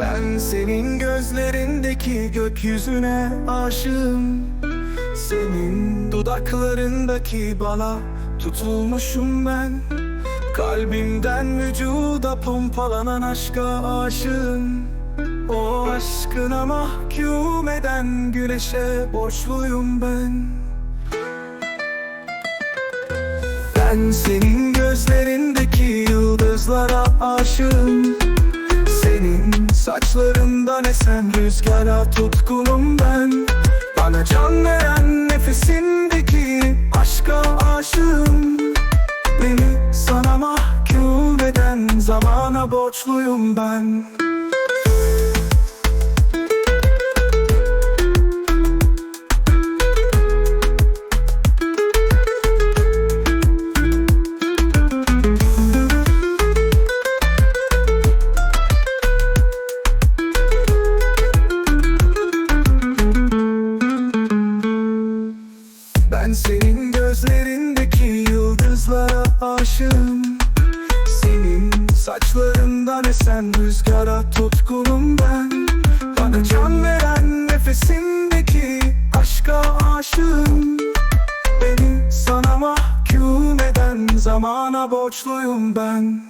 Ben senin gözlerindeki gökyüzüne aşığım. Senin dudaklarındaki bala tutulmuşum ben. Kalbimden vücuda pompalanan aşka aşığım. O aşkına mahkum eden güneşe borçluyum ben. Ben senin gözlerindeki yıldızlara aşığım saçlarından esen rüzgara tutkunum ben. Bana can veren nefesindeki aşka aşığım. Beni sana mahkum eden zamana borçluyum ben Ben senin gözlerindeki yıldızlara aşığım. Senin saçlarından esen rüzgara tutkunum ben. Bana can veren nefesindeki aşka aşığım. Beni sana mahkum eden zamana borçluyum ben